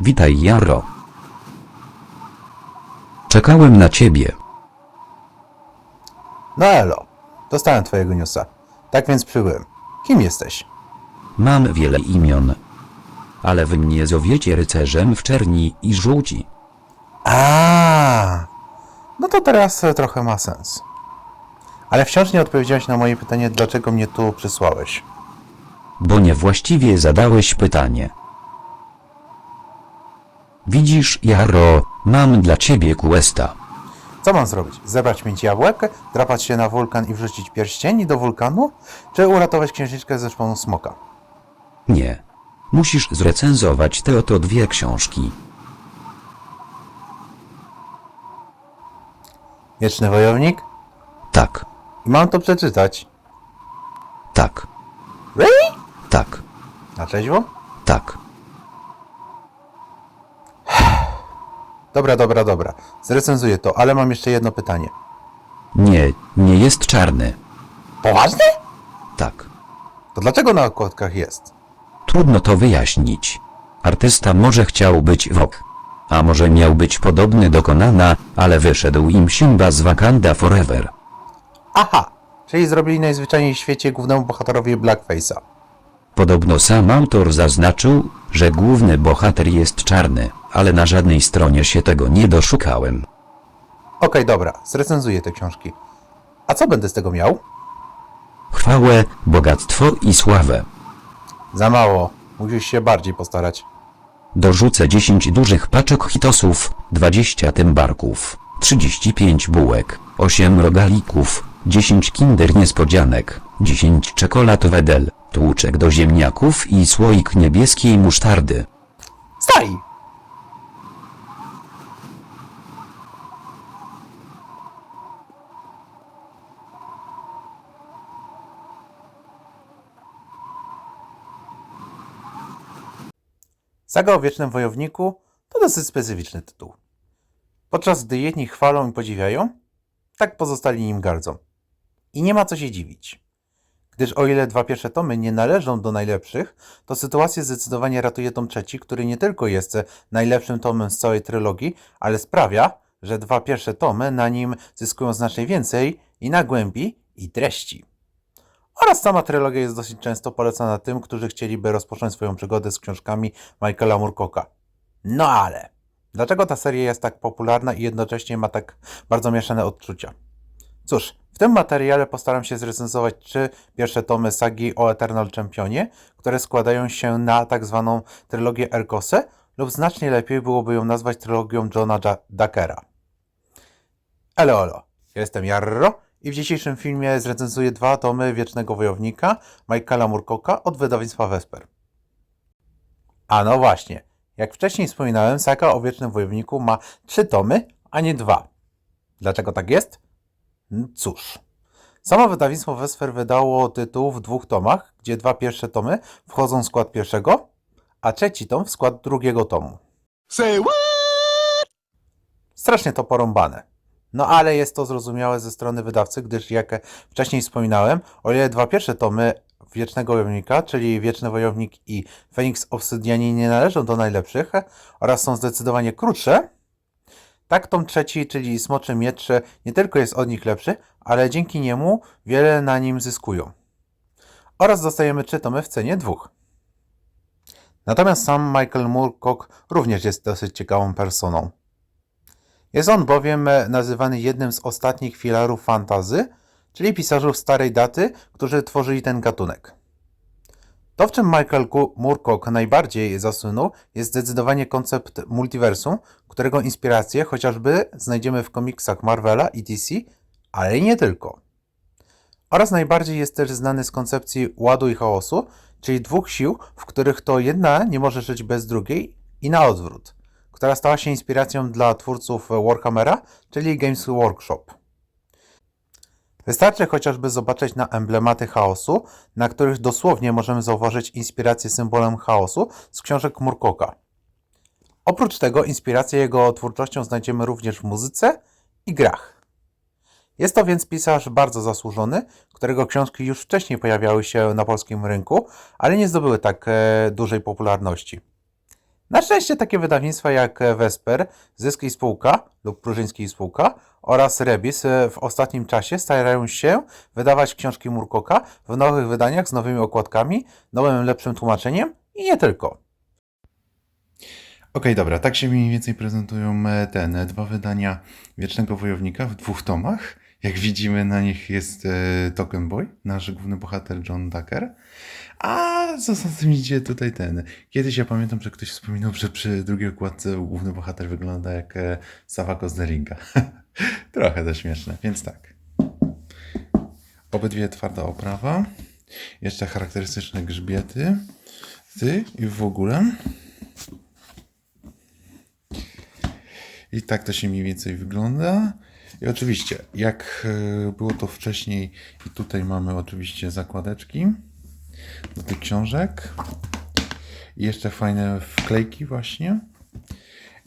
Witaj Jaro. Czekałem na ciebie. No elo, dostałem twojego newsa. Tak więc przybyłem. Kim jesteś? Mam wiele imion. Ale wy mnie zowiecie rycerzem w czerni i żółci. A, no to teraz e, trochę ma sens. Ale wciąż nie odpowiedziałeś na moje pytanie, dlaczego mnie tu przysłałeś. Bo niewłaściwie zadałeś pytanie. Widzisz, Jaro, mam dla ciebie questa. Co mam zrobić? Zebrać pięć jabłek, drapać się na wulkan i wrzucić pierścieni do wulkanu? Czy uratować księżniczkę ze szponu smoka? Nie. Musisz zrecenzować te oto dwie książki. Wieczny wojownik? Tak, I mam to przeczytać. tak, Really? tak, Na trzeźwo? tak. Dobra, dobra, dobra. Zrecenzuję to, ale mam jeszcze jedno pytanie. Nie, nie jest czarny. Poważnie? Tak. To dlaczego na okładkach jest? Trudno to wyjaśnić. Artysta może chciał być Wok. A może miał być podobny do Konana, ale wyszedł im Simba z Wakanda Forever. Aha, czyli zrobili najzwyczajniej w świecie głównemu bohaterowi Blackface'a. Podobno sam autor zaznaczył, że główny bohater jest czarny, ale na żadnej stronie się tego nie doszukałem. Okej, dobra, zrecenzuję te książki. A co będę z tego miał? Chwałę, bogactwo i sławę. Za mało. Musisz się bardziej postarać. Dorzucę 10 dużych paczek hitosów, 20 tymbarków, 35 bułek, 8 rogalików, 10 kinder niespodzianek, 10 czekolad wedel, tłuczek do ziemniaków i słoik niebieskiej musztardy. Staj! Saga o Wiecznym Wojowniku to dosyć specyficzny tytuł. Podczas gdy jedni chwalą i podziwiają, tak pozostali nim gardzą. I nie ma co się dziwić. Gdyż o ile dwa pierwsze tomy nie należą do najlepszych, to sytuację zdecydowanie ratuje tom trzeci, który nie tylko jest najlepszym tomem z całej trylogii, ale sprawia, że dwa pierwsze tomy na nim zyskują znacznie więcej i na głębi i treści. Oraz sama trylogia jest dosyć często polecana tym, którzy chcieliby rozpocząć swoją przygodę z książkami Michaela Moorcocka. No ale, dlaczego ta seria jest tak popularna i jednocześnie ma tak bardzo mieszane odczucia? Cóż, w tym materiale postaram się zrecenzować trzy pierwsze tomy sagi o Eternal Championie, które składają się na tak zwaną trylogię Erkose, lub znacznie lepiej byłoby ją nazwać trylogią Johna Dakera. Elo, elo, jestem Jarro i w dzisiejszym filmie zrecenzuję dwa tomy Wiecznego Wojownika Michaela Moorcocka od wydawnictwa Vesper. A no właśnie, jak wcześniej wspominałem, saga o Wiecznym Wojowniku ma trzy tomy, a nie dwa. Dlaczego tak jest? Cóż, samo wydawnictwo Vesper wydało tytuł w dwóch tomach, gdzie dwa pierwsze tomy wchodzą w skład pierwszego, a trzeci tom w skład drugiego tomu. Say what? Strasznie to porąbane. No ale jest to zrozumiałe ze strony wydawcy, gdyż jak wcześniej wspominałem, o ile dwa pierwsze tomy Wiecznego Wojownika, czyli Wieczny Wojownik i Feniks Obsydianie nie należą do najlepszych oraz są zdecydowanie krótsze, tak tom trzeci, czyli Smoczy Miecz, nie tylko jest od nich lepszy, ale dzięki niemu wiele na nim zyskują. Oraz dostajemy trzy tomy w cenie dwóch. Natomiast sam Michael Moorcock również jest dosyć ciekawą personą. Jest on bowiem e, nazywany jednym z ostatnich filarów fantazy, czyli pisarzów starej daty, którzy tworzyli ten gatunek. To, w czym Michael Moorcock najbardziej zasłynął, jest zdecydowanie koncept multiversum, którego inspiracje chociażby znajdziemy w komiksach Marvela i DC, ale nie tylko. Oraz najbardziej jest też znany z koncepcji ładu i chaosu, czyli dwóch sił, w których to jedna nie może żyć bez drugiej i na odwrót, która stała się inspiracją dla twórców Warhammera, czyli Games Workshop. Wystarczy chociażby zobaczyć na emblematy chaosu, na których dosłownie możemy zauważyć inspirację symbolem chaosu z książek Murkoka. Oprócz tego inspirację jego twórczością znajdziemy również w muzyce i grach. Jest to więc pisarz bardzo zasłużony, którego książki już wcześniej pojawiały się na polskim rynku, ale nie zdobyły tak e, dużej popularności. Na szczęście takie wydawnictwa jak e, Vesper, Zysk i Spółka lub Prużyński i Spółka oraz Rebis e, w ostatnim czasie starają się wydawać książki Murkoka w nowych wydaniach z nowymi okładkami, nowym, lepszym tłumaczeniem i nie tylko. Okej, dobra, tak się mniej więcej prezentują e, ten, e, dwa wydania Wiecznego Wojownika w dwóch tomach. Jak widzimy, na nich jest e, Token Boy, nasz główny bohater John Tucker. A co za tym idzie tutaj ten. Kiedyś ja pamiętam, że ktoś wspominał, że przy drugiej okładce główny bohater wygląda jak e, Sawako z. Trochę to śmieszne, więc tak. Obydwie twarda oprawa. Jeszcze charakterystyczne grzbiety. Ty i w ogóle. I tak to się mniej więcej wygląda. I oczywiście, jak e, było to wcześniej, i tutaj mamy oczywiście zakładeczki do tych książek. I jeszcze fajne wklejki właśnie.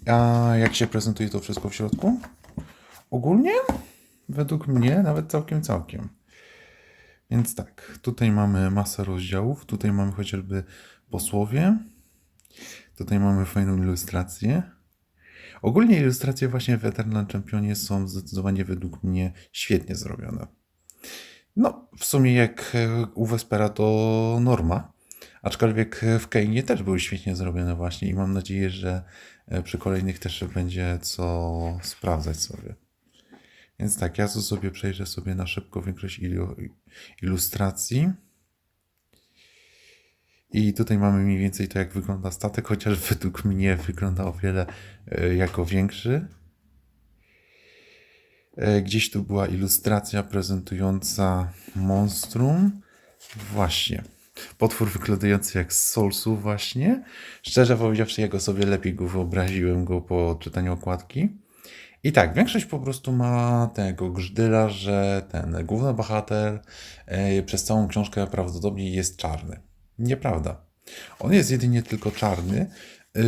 A jak się prezentuje to wszystko w środku? Ogólnie, według mnie, nawet całkiem, całkiem. Więc tak, tutaj mamy masę rozdziałów, tutaj mamy chociażby posłowie, tutaj mamy fajną ilustrację. Ogólnie ilustracje właśnie w Eternal Championie są zdecydowanie według mnie świetnie zrobione. No, w sumie jak e, u Vespera to norma, aczkolwiek w Keinie też były świetnie zrobione właśnie i mam nadzieję, że e, przy kolejnych też będzie co sprawdzać sobie. Więc tak, ja tu sobie przejrzę sobie na szybko większość ilu- ilustracji. I tutaj mamy mniej więcej to, jak wygląda statek, chociaż według mnie wygląda o wiele e, jako większy. E, Gdzieś tu była ilustracja prezentująca monstrum. Właśnie. Potwór wyglądający jak z Soulsu właśnie. Szczerze powiedziawszy, ja go sobie lepiej go wyobraziłem go po czytaniu okładki. I tak, większość po prostu ma tego grzdyla, że ten główny bohater e, przez całą książkę prawdopodobnie jest czarny. Nieprawda. On jest jedynie tylko czarny yy,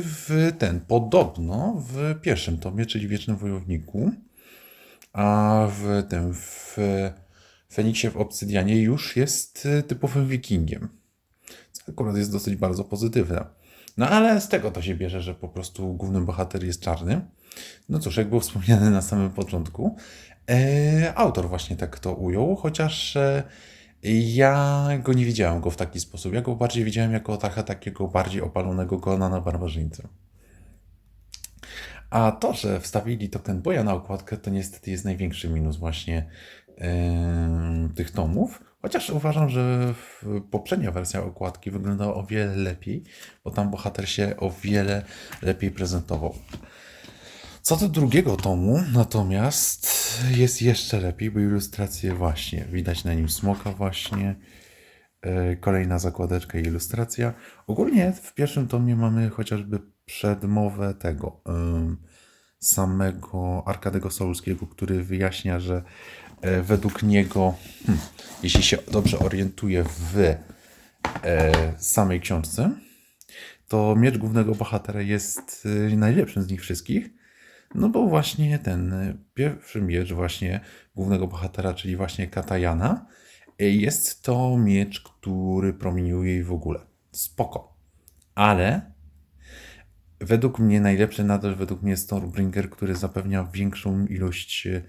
w ten, podobno w pierwszym tomie, czyli Wiecznym Wojowniku, a w tym, w Feniksie w Obsydianie już jest y, typowym wikingiem. Co akurat jest dosyć bardzo pozytywne. No ale z tego to się bierze, że po prostu główny bohater jest czarny. No cóż, jak było wspomniane na samym początku, e, autor właśnie tak to ujął, chociaż e, ja go nie widziałem go w taki sposób. Ja go bardziej widziałem jako trochę takiego bardziej opalonego Konana Barbarzyńcę. A to, że wstawili Token Boya na okładkę, to niestety jest największy minus właśnie em, tych tomów. Chociaż uważam, że poprzednia wersja okładki wyglądała o wiele lepiej, bo tam bohater się o wiele lepiej prezentował. Co do drugiego tomu, natomiast jest jeszcze lepiej, bo ilustracje właśnie, widać na nim smoka właśnie, e, kolejna zakładeczka i ilustracja. Ogólnie w pierwszym tomie mamy chociażby przedmowę tego samego Arkadego Solskiego, który wyjaśnia, że e, według niego, hmm, jeśli się dobrze orientuje w e, samej książce, to miecz głównego bohatera jest najlepszym z nich wszystkich, no bo właśnie ten y, pierwszy miecz właśnie głównego bohatera, czyli właśnie Katajana, y, jest to miecz, który promieniuje i w ogóle. Spoko. Ale według mnie najlepszy nadal według mnie jest Stormbringer, który zapewnia większą ilość y,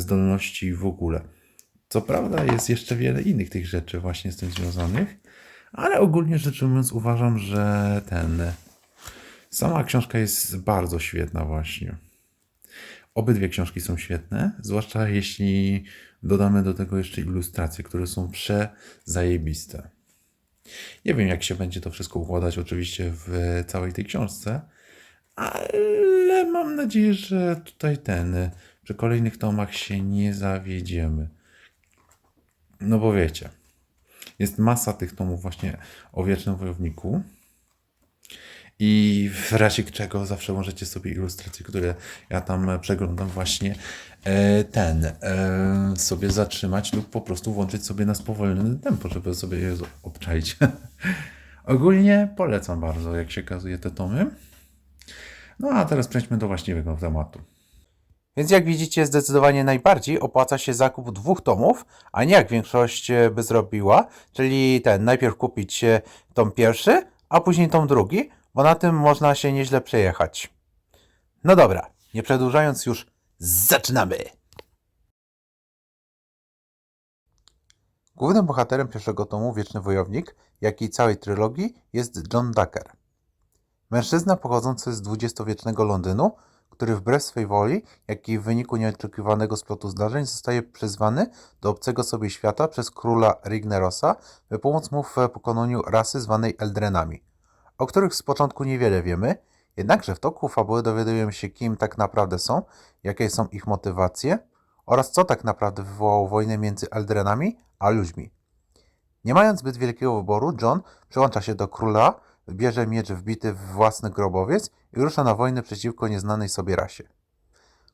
zdolności w ogóle. Co prawda jest jeszcze wiele innych tych rzeczy właśnie z tym związanych, ale ogólnie rzecz ujmując uważam, że ten sama książka jest bardzo świetna właśnie. Obydwie książki są świetne, zwłaszcza jeśli dodamy do tego jeszcze ilustracje, które są przezajebiste. Nie wiem, jak się będzie to wszystko układać oczywiście w całej tej książce, ale mam nadzieję, że tutaj ten, przy kolejnych tomach się nie zawiedziemy. No bo wiecie, jest masa tych tomów właśnie o Wiecznym Wojowniku, i w razie czego zawsze możecie sobie ilustracje, które ja tam przeglądam właśnie e, ten e, sobie zatrzymać lub po prostu włączyć sobie na spowolnione tempo, żeby sobie je obczaić. Ogólnie polecam bardzo, jak się kazuje te tomy. No a teraz przejdźmy do właściwego tematu. Więc jak widzicie, zdecydowanie najbardziej opłaca się zakup dwóch tomów, a nie jak większość e, by zrobiła, czyli ten najpierw kupić tom pierwszy, a później tom drugi, bo na tym można się nieźle przejechać. No dobra, nie przedłużając już, zaczynamy! Głównym bohaterem pierwszego tomu Wieczny Wojownik, jak i całej trylogii jest John Ducker. Mężczyzna pochodzący z XX-wiecznego Londynu, który wbrew swej woli, jak i w wyniku nieoczekiwanego splotu zdarzeń zostaje przyzwany do obcego sobie świata przez króla Rignerosa, by pomóc mu w pokonaniu rasy zwanej Eldrenami, o których z początku niewiele wiemy, jednakże w toku fabuły dowiadujemy się kim tak naprawdę są, jakie są ich motywacje oraz co tak naprawdę wywołało wojnę między Eldrenami a ludźmi. Nie mając zbyt wielkiego wyboru, John przyłącza się do króla, bierze miecz wbity w własny grobowiec i rusza na wojnę przeciwko nieznanej sobie rasie.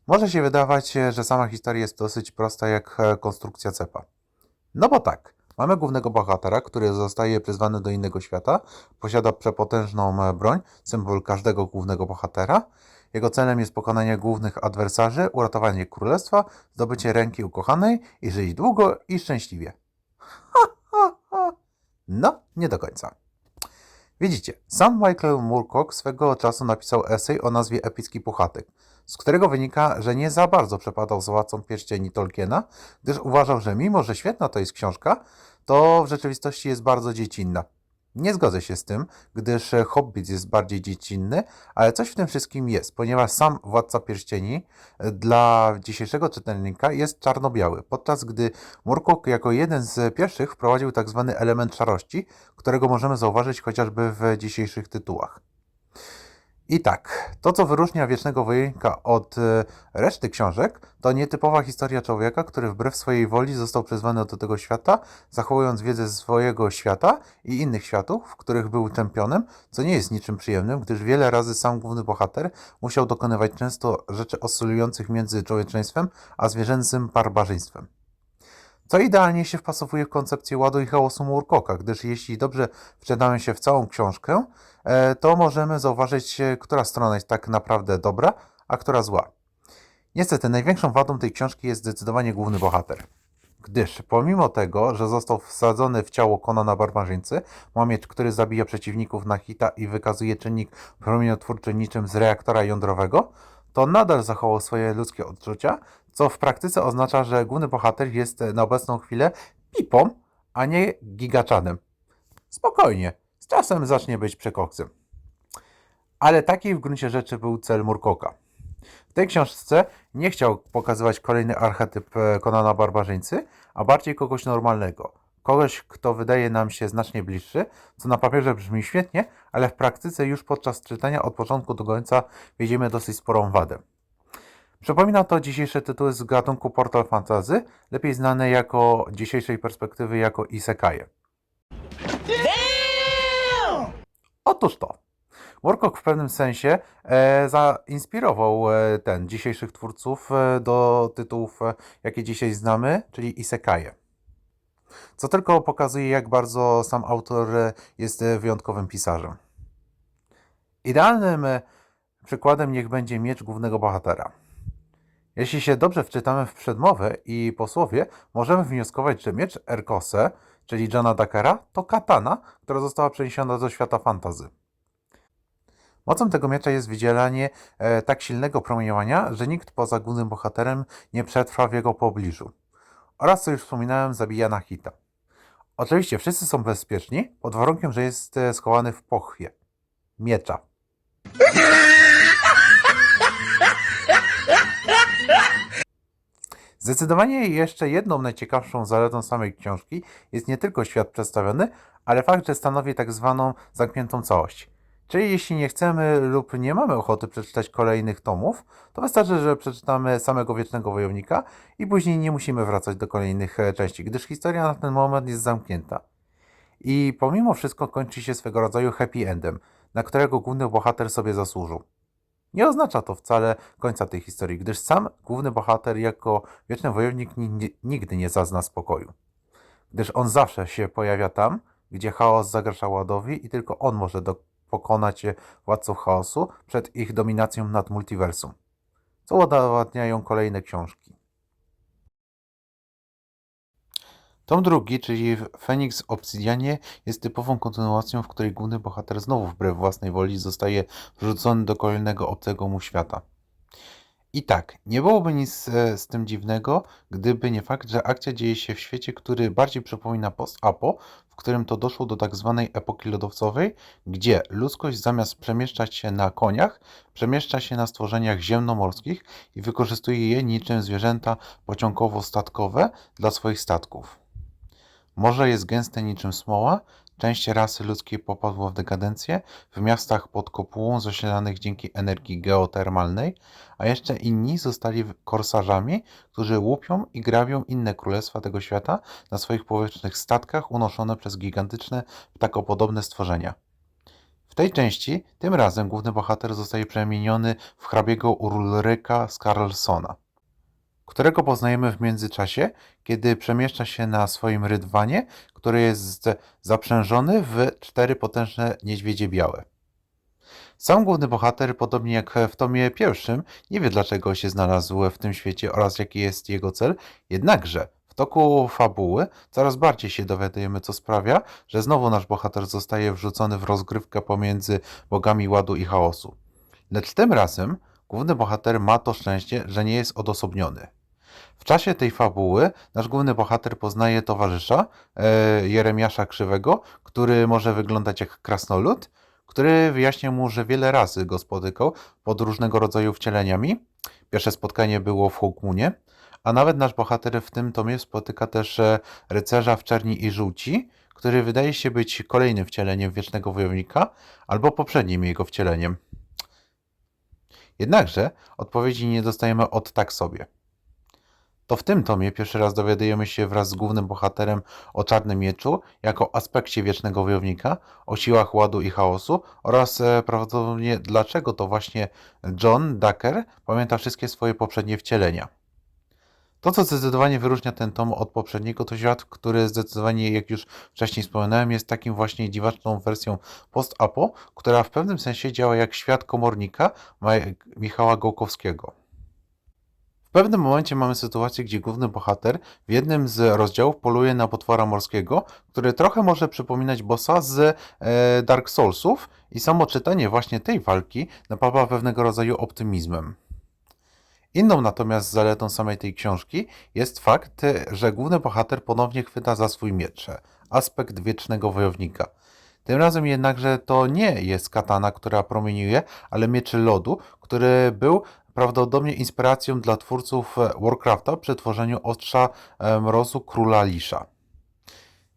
Może się wydawać, że sama historia jest dosyć prosta jak e, konstrukcja cepa. No bo tak, mamy głównego bohatera, który zostaje przyzwany do innego świata, posiada przepotężną e, broń, symbol każdego głównego bohatera. Jego celem jest pokonanie głównych adwersarzy, uratowanie królestwa, zdobycie ręki ukochanej i żyć długo i szczęśliwie. No, nie do końca. Widzicie, sam Michael Moorcock swego czasu napisał esej o nazwie Epicki Puchatek, z którego wynika, że nie za bardzo przepadał z Władcą Pierścieni Tolkiena, gdyż uważał, że mimo, że świetna to jest książka, to w rzeczywistości jest bardzo dziecinna. Nie zgodzę się z tym, gdyż e, Hobbit jest bardziej dziecinny, ale coś w tym wszystkim jest, ponieważ sam Władca Pierścieni e, dla dzisiejszego czytelnika jest czarno-biały, podczas gdy Moorcock jako jeden z pierwszych wprowadził tak zwany element szarości, którego możemy zauważyć chociażby w dzisiejszych tytułach. I tak, to co wyróżnia Wiecznego Wojownika od e, reszty książek, to nietypowa historia człowieka, który wbrew swojej woli został przyzwany do tego świata, zachowując wiedzę swojego świata i innych światów, w których był czempionem, co nie jest niczym przyjemnym, gdyż wiele razy sam główny bohater musiał dokonywać często rzeczy oscylujących między człowieczeństwem a zwierzęcym barbarzyństwem. Co idealnie się wpasowuje w koncepcję ładu i chaosu Moorcocka, gdyż jeśli dobrze wczytamy się w całą książkę, e, to możemy zauważyć, e, która strona jest tak naprawdę dobra, a która zła. Niestety, największą wadą tej książki jest zdecydowanie główny bohater. Gdyż pomimo tego, że został wsadzony w ciało Konana Barbarzyńcy, ma miecz, który zabija przeciwników na hita i wykazuje czynnik promieniotwórczy niczym z reaktora jądrowego, to nadal zachował swoje ludzkie odczucia, co w praktyce oznacza, że główny bohater jest na obecną chwilę pipą, a nie gigaczanem. Spokojnie, z czasem zacznie być przekoksem. Ale taki w gruncie rzeczy był cel Murkoka. W tej książce nie chciał pokazywać kolejny archetyp e, Konana Barbarzyńcy, a bardziej kogoś normalnego. Kogoś, kto wydaje nam się znacznie bliższy, co na papierze brzmi świetnie, ale w praktyce już podczas czytania od początku do końca widzimy dosyć sporą wadę. Przypomina to dzisiejsze tytuły z gatunku Portal Fantasy, lepiej znane jako dzisiejszej perspektywy jako Isekaje. Otóż to. Moorcock w pewnym sensie e, zainspirował e, ten dzisiejszych twórców e, do tytułów, e, jakie dzisiaj znamy, czyli Isekaje. Co tylko pokazuje, jak bardzo sam autor e, jest e, wyjątkowym pisarzem. Idealnym e, przykładem niech będzie miecz głównego bohatera. Jeśli się dobrze wczytamy w przedmowę i posłowie, możemy wnioskować, że miecz Erkose, czyli Johna Dakera, to katana, która została przeniesiona do świata fantazy. Mocą tego miecza jest wydzielanie e, tak silnego promieniowania, że nikt poza głównym bohaterem nie przetrwa w jego pobliżu. Oraz, co już wspominałem, zabija na hita. Oczywiście wszyscy są bezpieczni, pod warunkiem, że jest e, schowany w pochwie miecza. Zdecydowanie jeszcze jedną najciekawszą zaletą samej książki jest nie tylko świat przedstawiony, ale fakt, że stanowi tak zwaną zamkniętą całość. Czyli jeśli nie chcemy lub nie mamy ochoty przeczytać kolejnych tomów, to wystarczy, że przeczytamy samego Wiecznego Wojownika i później nie musimy wracać do kolejnych e, części, gdyż historia na ten moment jest zamknięta. I pomimo wszystko kończy się swego rodzaju happy endem, na którego główny bohater sobie zasłużył. Nie oznacza to wcale końca tej historii, gdyż sam główny bohater jako wieczny wojownik ni- nigdy nie zazna spokoju. Gdyż on zawsze się pojawia tam, gdzie chaos zagraża ładowi i tylko on może pokonać władców chaosu przed ich dominacją nad multiversum, co udowadniają kolejne książki. Tom drugi, czyli Feniks w Obsydianie, jest typową kontynuacją, w której główny bohater znowu wbrew własnej woli zostaje wrzucony do kolejnego obcego mu świata. I tak, nie byłoby nic e, z tym dziwnego, gdyby nie fakt, że akcja dzieje się w świecie, który bardziej przypomina post-apo, w którym to doszło do tak zwanej epoki lodowcowej, gdzie ludzkość zamiast przemieszczać się na koniach, przemieszcza się na stworzeniach ziemnomorskich i wykorzystuje je niczym zwierzęta pociągowo-statkowe dla swoich statków. Morze jest gęste niczym smoła, część rasy ludzkiej popadła w dekadencję w miastach pod kopułą zasilanych dzięki energii geotermalnej, a jeszcze inni zostali korsarzami, którzy łupią i grabią inne królestwa tego świata na swoich powietrznych statkach unoszone przez gigantyczne ptakopodobne stworzenia. W tej części tym razem główny bohater zostaje przemieniony w hrabiego Ulryka Skarlsona którego poznajemy w międzyczasie, kiedy przemieszcza się na swoim rydwanie, który jest zaprzężony w cztery potężne niedźwiedzie białe. Sam główny bohater, podobnie jak w tomie pierwszym, nie wie dlaczego się znalazł w tym świecie oraz jaki jest jego cel, jednakże w toku fabuły coraz bardziej się dowiadujemy, co sprawia, że znowu nasz bohater zostaje wrzucony w rozgrywkę pomiędzy bogami ładu i chaosu. Lecz tym razem główny bohater ma to szczęście, że nie jest odosobniony. W czasie tej fabuły nasz główny bohater poznaje towarzysza e, Jeremiasza Krzywego, który może wyglądać jak krasnolud, który wyjaśnia mu, że wiele razy go spotykał pod różnego rodzaju wcieleniami. Pierwsze spotkanie było w Hukmunie, a nawet nasz bohater w tym tomie spotyka też e, rycerza w czerni i żółci, który wydaje się być kolejnym wcieleniem wiecznego wojownika albo poprzednim jego wcieleniem. Jednakże odpowiedzi nie dostajemy od tak sobie. To w tym tomie pierwszy raz dowiadujemy się wraz z głównym bohaterem o Czarnym Mieczu jako aspekcie Wiecznego Wojownika, o siłach ładu i chaosu oraz e, prawdopodobnie dlaczego to właśnie John Ducker pamięta wszystkie swoje poprzednie wcielenia. To, co zdecydowanie wyróżnia ten tom od poprzedniego, to świat, który zdecydowanie, jak już wcześniej wspominałem, jest takim właśnie dziwaczną wersją post-apo, która w pewnym sensie działa jak świat komornika Michała Gołkowskiego. W pewnym momencie mamy sytuację, gdzie główny bohater w jednym z rozdziałów poluje na potwora morskiego, który trochę może przypominać bossa z e, Dark Soulsów i samo czytanie właśnie tej walki napawa pewnego rodzaju optymizmem. Inną natomiast zaletą samej tej książki jest fakt, że główny bohater ponownie chwyta za swój miecz, aspekt wiecznego wojownika. Tym razem jednakże to nie jest katana, która promieniuje, ale mieczy lodu, który był prawdopodobnie inspiracją dla twórców Warcrafta przy tworzeniu Ostrza e, Mrozu Króla Lisza.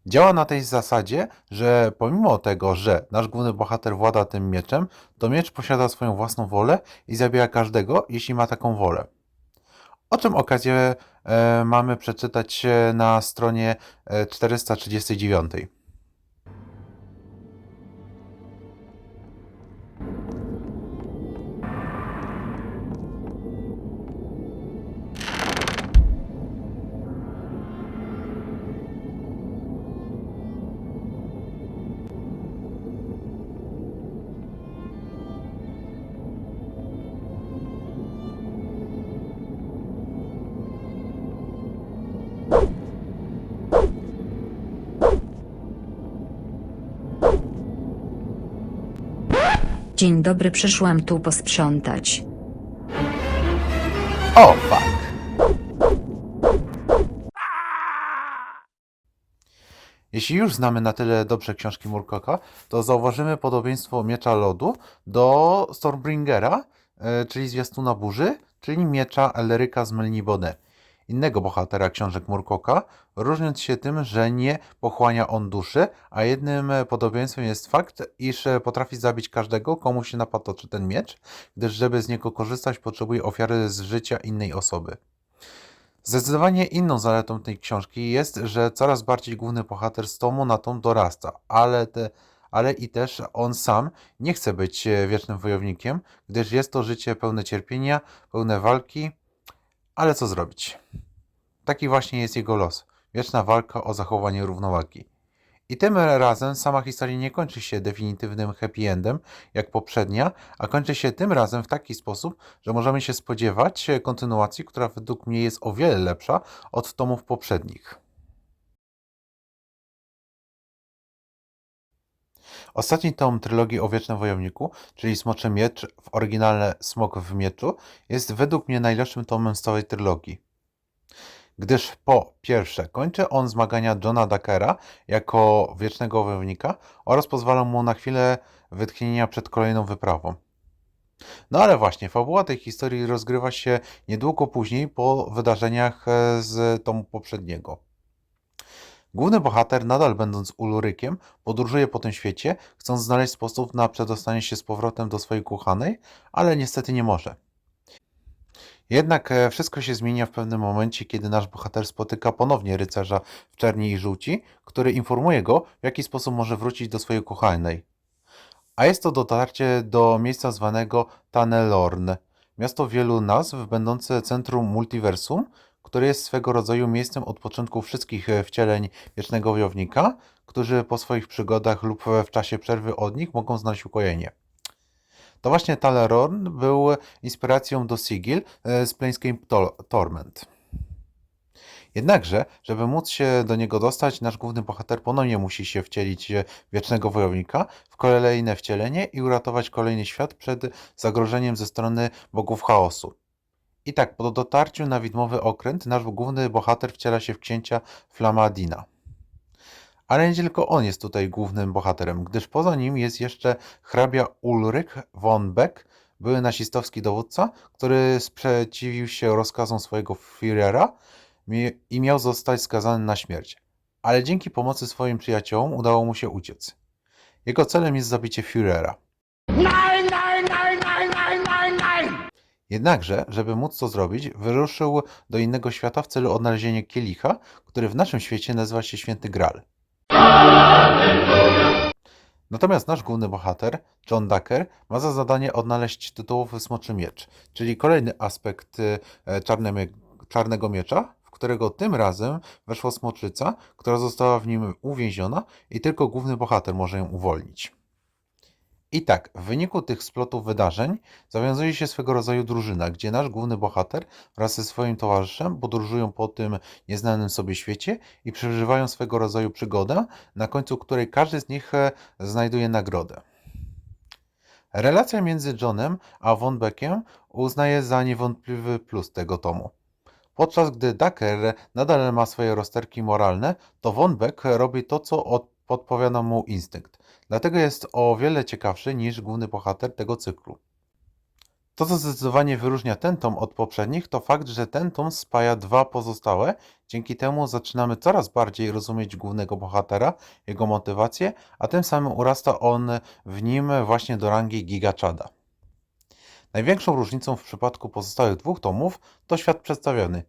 Działa na tej zasadzie, że pomimo tego, że nasz główny bohater włada tym mieczem, to miecz posiada swoją własną wolę i zabija każdego, jeśli ma taką wolę. O czym okazję e, mamy przeczytać e, na stronie e, 439. Dzień dobry, przyszłam tu posprzątać. O, fuck. Jeśli już znamy na tyle dobrze książki Murkoka, to zauważymy podobieństwo miecza lodu do Stormbringera, e, czyli zwiastuna burzy, czyli miecza Elryka z Melnibone, innego bohatera książek Murkoka, różniąc się tym, że nie pochłania on duszy, a jednym podobieństwem jest fakt, iż potrafi zabić każdego, komu się napatoczy ten miecz, gdyż żeby z niego korzystać potrzebuje ofiary z życia innej osoby. Zdecydowanie inną zaletą tej książki jest, że coraz bardziej główny bohater z tomu na tom dorasta, ale, te, ale i też on sam nie chce być wiecznym wojownikiem, gdyż jest to życie pełne cierpienia, pełne walki, ale co zrobić? Taki właśnie jest jego los. Wieczna walka o zachowanie równowagi. I tym razem sama historia nie kończy się definitywnym happy endem, jak poprzednia, a kończy się tym razem w taki sposób, że możemy się spodziewać kontynuacji, która według mnie jest o wiele lepsza od tomów poprzednich. Ostatni tom trylogii o Wiecznym Wojowniku, czyli Smoczy Miecz, w oryginale Smok w Mieczu, jest według mnie najlepszym tomem z całej trylogii. Gdyż po pierwsze kończy on zmagania Johna Dakera jako Wiecznego Wojownika oraz pozwala mu na chwilę wytchnienia przed kolejną wyprawą. No ale właśnie, fabuła tej historii rozgrywa się niedługo później po wydarzeniach e, z tomu poprzedniego. Główny bohater, nadal będąc Ulrykiem, podróżuje po tym świecie, chcąc znaleźć sposób na przedostanie się z powrotem do swojej kochanej, ale niestety nie może. Jednak e, wszystko się zmienia w pewnym momencie, kiedy nasz bohater spotyka ponownie rycerza w czerni i żółci, który informuje go, w jaki sposób może wrócić do swojej kochanej. A jest to dotarcie do miejsca zwanego Tanelorn, miasto wielu nazw, będące centrum multiversum, które jest swego rodzaju miejscem odpoczynku wszystkich e, wcieleń Wiecznego Wojownika, którzy po swoich przygodach lub w czasie przerwy od nich mogą znaleźć ukojenie. To właśnie Talerorn był inspiracją do Sigil e, z Planescape Tor- Torment. Jednakże, żeby móc się do niego dostać, nasz główny bohater ponownie musi się wcielić w Wiecznego Wojownika w kolejne wcielenie i uratować kolejny świat przed zagrożeniem ze strony bogów chaosu. I tak, po dotarciu na widmowy okręt, nasz główny bohater wciela się w księcia Flamadina. Ale nie tylko on jest tutaj głównym bohaterem, gdyż poza nim jest jeszcze hrabia Ulrich von Beck, były nazistowski dowódca, który sprzeciwił się rozkazom swojego Führera i miał zostać skazany na śmierć. Ale dzięki pomocy swoim przyjaciołom udało mu się uciec. Jego celem jest zabicie Führera. Jednakże, żeby móc to zrobić, wyruszył do innego świata w celu odnalezienia kielicha, który w naszym świecie nazywa się Święty Graal. Natomiast nasz główny bohater, John Ducker, ma za zadanie odnaleźć tytułowy smoczy miecz, czyli kolejny aspekt e, czarnego miecza, w którego tym razem weszła smoczyca, która została w nim uwięziona i tylko główny bohater może ją uwolnić. I tak, w wyniku tych splotów wydarzeń zawiązuje się swego rodzaju drużyna, gdzie nasz główny bohater wraz ze swoim towarzyszem podróżują po tym nieznanym sobie świecie i przeżywają swego rodzaju przygodę, na końcu której każdy z nich e, znajduje nagrodę. Relacja między Johnem a Von Beckiem uznaje za niewątpliwy plus tego tomu. Podczas gdy Ducker nadal ma swoje rozterki moralne, to Von Beck robi to, co od- podpowiada mu instynkt. Dlatego jest o wiele ciekawszy niż główny bohater tego cyklu. To, co zdecydowanie wyróżnia ten tom od poprzednich, to fakt, że ten tom spaja dwa pozostałe. Dzięki temu zaczynamy coraz bardziej rozumieć głównego bohatera, jego motywację, a tym samym urasta on w nim właśnie do rangi Gigachada. Największą różnicą w przypadku pozostałych dwóch tomów to świat przedstawiony.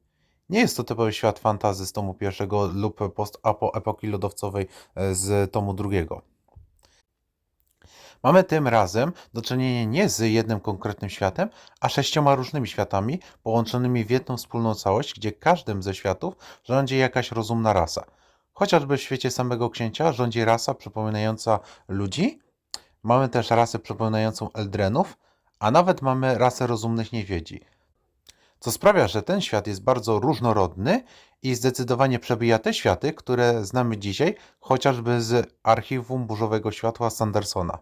Nie jest to typowy świat fantazy z tomu pierwszego lub post-apo epoki lodowcowej e, z tomu drugiego. Mamy tym razem do czynienia nie z jednym konkretnym światem, a sześcioma różnymi światami połączonymi w jedną wspólną całość, gdzie każdym ze światów rządzi jakaś rozumna rasa. Chociażby w świecie samego księcia rządzi rasa przypominająca ludzi, mamy też rasę przypominającą Eldrenów, a nawet mamy rasę rozumnych niedźwiedzi. Co sprawia, że ten świat jest bardzo różnorodny i zdecydowanie przebija te światy, które znamy dzisiaj, chociażby z archiwum burzowego światła Sandersona.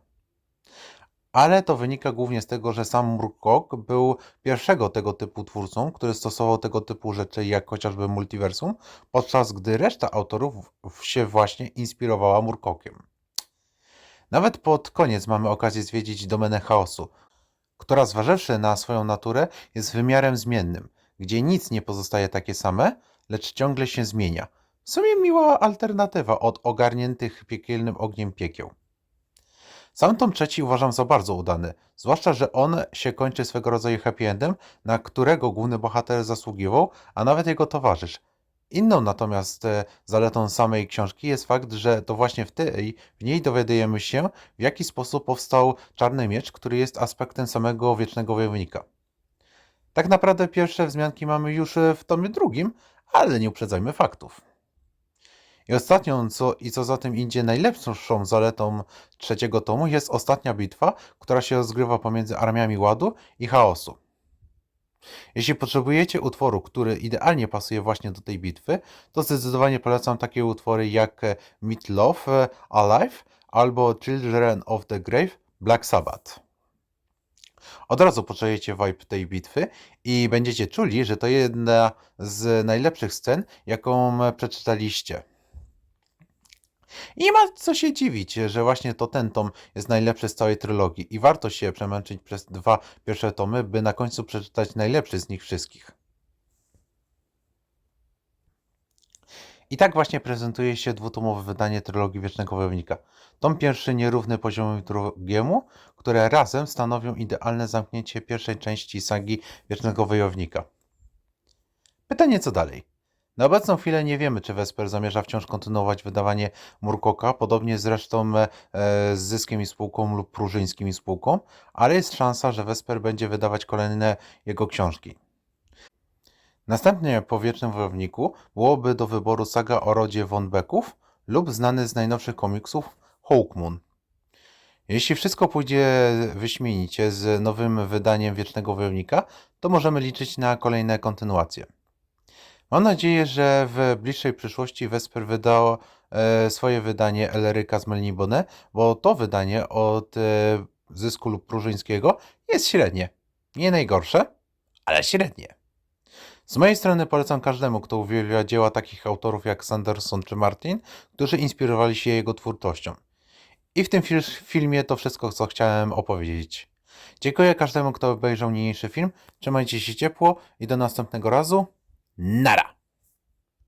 Ale to wynika głównie z tego, że sam Murkoch był pierwszego tego typu twórcą, który stosował tego typu rzeczy jak chociażby multiversum, podczas gdy reszta autorów się właśnie inspirowała Murkochem. Nawet pod koniec mamy okazję zwiedzić domenę chaosu, która zważywszy na swoją naturę jest wymiarem zmiennym, gdzie nic nie pozostaje takie same, lecz ciągle się zmienia. W sumie miła alternatywa od ogarniętych piekielnym ogniem piekieł. Sam tom trzeci uważam za bardzo udany, zwłaszcza, że on się kończy swego rodzaju happy endem, na którego główny bohater zasługiwał, a nawet jego towarzysz. Inną natomiast e, zaletą samej książki jest fakt, że to właśnie w tej, w niej dowiadujemy się, w jaki sposób powstał Czarny Miecz, który jest aspektem samego Wiecznego Wojownika. Tak naprawdę pierwsze wzmianki mamy już e, w tomie drugim, ale nie uprzedzajmy faktów. I ostatnią, co, i co za tym idzie najlepszą zaletą trzeciego tomu, jest ostatnia bitwa, która się rozgrywa pomiędzy armiami ładu i chaosu. Jeśli potrzebujecie utworu, który idealnie pasuje właśnie do tej bitwy, to zdecydowanie polecam takie utwory jak e, Meat Love e, Alive albo Children of the Grave Black Sabbath. Od razu poczujecie vibe tej bitwy i będziecie czuli, że to jedna z najlepszych scen, jaką przeczytaliście. I nie ma co się dziwić, że właśnie to ten tom jest najlepszy z całej trylogii i warto się przemęczyć przez dwa pierwsze tomy, by na końcu przeczytać najlepszy z nich wszystkich. I tak właśnie prezentuje się dwutomowe wydanie trylogii Wiecznego Wojownika. Tom pierwszy nierówny poziomowi drugiemu, które razem stanowią idealne zamknięcie pierwszej części sagi Wiecznego Wojownika. Pytanie co dalej? Na obecną chwilę nie wiemy, czy Vesper zamierza wciąż kontynuować wydawanie Murkoka, podobnie zresztą e, z Zyskiem i Spółką lub Prużyńskim i Spółką, ale jest szansa, że Vesper będzie wydawać kolejne jego książki. Następnie po Wiecznym Wojowniku byłoby do wyboru saga o rodzie von Becków lub znany z najnowszych komiksów Hawkmoon. Jeśli wszystko pójdzie wyśmienicie z nowym wydaniem Wiecznego Wojownika, to możemy liczyć na kolejne kontynuacje. Mam nadzieję, że w bliższej przyszłości Vesper wydał e, swoje wydanie Eleryka z Melnibone, bo to wydanie od e, Zysku lub Prużyńskiego jest średnie. Nie najgorsze, ale średnie. Z mojej strony polecam każdemu, kto uwielbia dzieła takich autorów jak Sanderson czy Martin, którzy inspirowali się jego twórczością. I w tym fil- filmie to wszystko, co chciałem opowiedzieć. Dziękuję każdemu, kto obejrzał niniejszy film. Trzymajcie się ciepło i do następnego razu. なら。